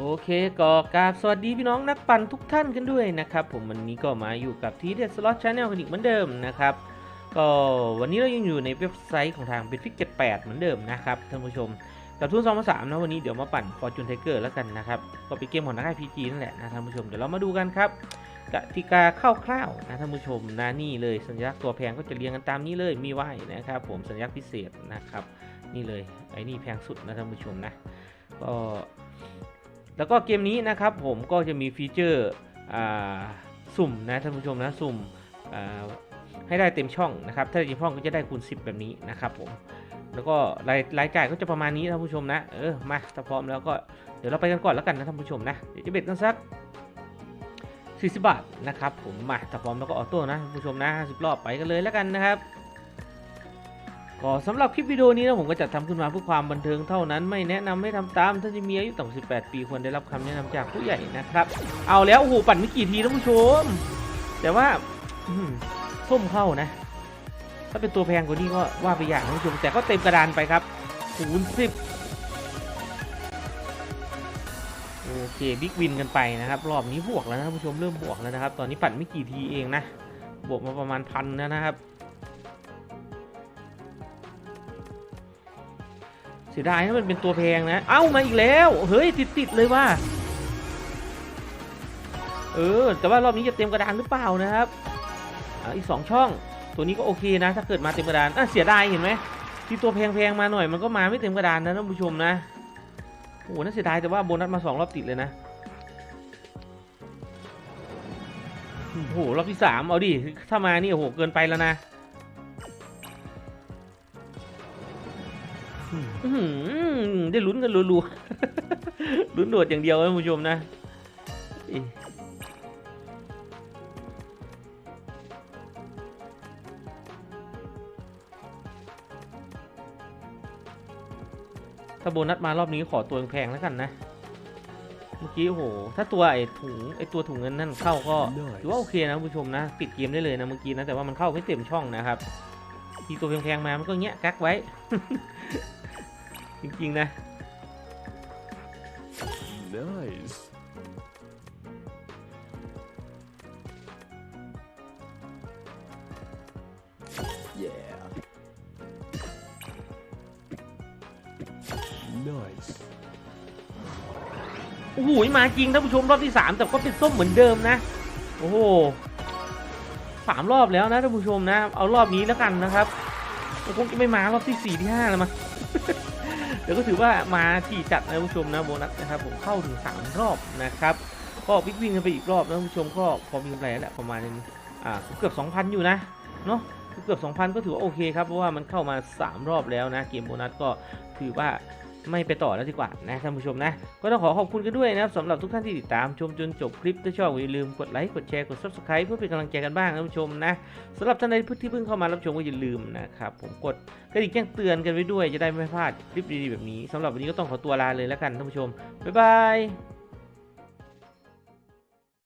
โอเคก็กราบสวัสดีพี่น้องนักปั่นทุกท่านกันด้วยนะครับ ผมวันนี้ก็มาอยู่กับทีเด็ดสล็อตชาแนลกันอีกเหมือนเดิมนะครับ ก็วันนี้เรายังอยู่ในเว็บไซต์ของทาง b e t f i x 78เหมือนเดิมนะครับท่านผู้ชมกับทุน2 3นะวันนี้เดี๋ยวมาปั่น Fortune Tiger แล้วกันนะครับ ก็เป็นเกมของนักไอพีจีนั่นแหละนะท่านผู้ชมเดี๋ยวเรามาดูกันครับกติกาคร่าวๆนะท่านผู้ชมนะนี่เลยสัญลักษณ์ตัวแพงก็จะเรียงกันตามนี้เลยมีไหวนะครับ ผมสัญลักษณ์พิเศษนะครับ นี่เลยไอ้นี่แพงสุดนะท่านผู้ชมนะก็ แล้วก็เกมนี้นะครับผมก็จะมีฟีเจอร์สุ่มนะท่านผู้ชมนะสุ่มให้ได้เต็มช่องนะครับ ถ้าได้เต็มช่องก็จะได้คูณ 10 แบบนี้นะครับผมแล้วก็รายรายจ่ายก็จะประมาณนี้ท่านผู้ชมนะเออมาถ้าพร้อมแล้วก็เดี๋ยวเราไปกันก่อนแล้วกันนะท่านผู้ชมนะเดี๋ยวจะเบ็ดกันสัก 40 บาทนะครับผมมาถ้าพร้อมแล้วก็ออโต้นะท่านผู้ชมนะ50รอบไปกันเลยแล้วกันนะครับ ก็สำหรับคลิปวิดีโอนี้นะผมก็จัดทำขึ้นมาเพื่อความบันเทิงเท่านั้นไม่แนะนำให้ทำตามท่านที่มีอายุต่ำกว่า18 ปีควรได้รับคำแนะนำจากผู้ใหญ่นะครับ เอาแล้วโอ้โหปั่นไม่กี่ทีท่านผู้ชม แต่ว่าส้มเข้านะ ถ้าเป็นตัวแพงกว่านี้ก็ว่าไปอย่างท่านผู้ชม แต่ก็เต็มกระดานไปครับคูณสิบโอเคบิ๊กวินกันไปนะครับ รอบนี้บวกแล้วนะท่านผู้ชมเริ่มบวกแล้วนะครับ ตอนนี้ปั่นไม่กี่ทีเองนะบวกมาประมาณพันแล้วนะครับ สียดายนะมันเป็นตัวแพงนะ เอ้ามาอีกแล้ว เฮ้ยติดติดเลยว่า เออ แต่ว่ารอบนี้จะเต็มกระดานหรือเปล่านะครับออีกสองช่อง ตัวนี้ก็โอเคนะ ถ้าเกิดมาเต็มกระดานอะเสียดายเห็นไหมที่ตัวแพงๆมาหน่อยมันก็มาไม่เต็มกระดานนะท่านผู้ชมนะ โอ้โหน่าเสียดายแต่ว่าโบนัสมาสองรอบติดเลยนะ โอ้โหรอบที่สามเอาดิ ถ้ามานี่โอ้โหเกินไปแล้วนะ ได้ลุ้นกันรัวๆลุ้นโดดอย่างเดียวนะท่านผู้ชมนะถ้าโบนัสมารอบนี้ขอตัวแพงแล้วกันนะ เมื่อกี้โอ้โห ถ้าตัวไอ้ถุงไอ้ตัวถุงเงินนั่นเข้าก็ถือว่าโอเคนะท่านผู้ชมนะปิดเกมได้เลยนะเมื่อกี้นะแต่ว่ามันเข้าไม่เต็มช่องนะครับ ทีตัวแพงๆมามันก็เงี้ยกักไว้ จริงๆนะ Nice. Yeah. Nice. โอ้โหมาจริงท่านผู้ชมรอบที่สามแต่ก็เป็นส้มเหมือนเดิมนะ โอ้โหสามรอบแล้วนะท่านผู้ชมนะ เอารอบนี้แล้วกันนะครับมันคงจะไม่มารอบที่สี่ที่ห้าแล้วมั้ง เดี๋ยวก็ถือว่ามาที่จัดนะผู้ชมนะโบนัสนะครับผมเข้าถึงสามรอบนะครับก็วิ่งวิ่งกันไปอีกรอบนะผู้ชมก็พอมีกำไรแล้วประมาณอ่าเกือบ 2,000 อยู่นะเนาะเกือบ 2,000 ก็ถือว่าโอเคครับเพราะว่ามันเข้ามา 3 รอบแล้วนะเกมโบนัสก็ถือว่า ไม่ไปต่อแล้วดีกว่านะท่านผู้ชมนะ ก็ต้องขอขอบคุณกันด้วยนะครับสำหรับทุกท่านที่ติดตามชมจนจบคลิปถ้าชอบอย่าลืมกดไลค์กดแชร์กด subscribe เพื่อเป็นกำลังใจกันบ้างท่านผู้ชมนะสำหรับท่านใดที่เพิ่งเข้ามารับชมก็อย่าลืมนะครับผมกดกระดิ่งแจ้งเตือนกันไว้ด้วยจะได้ไม่พลาดคลิปดีๆแบบนี้สำหรับวันนี้ก็ต้องขอตัวลาเลยแล้วกันท่านผู้ชมบ๊ายบาย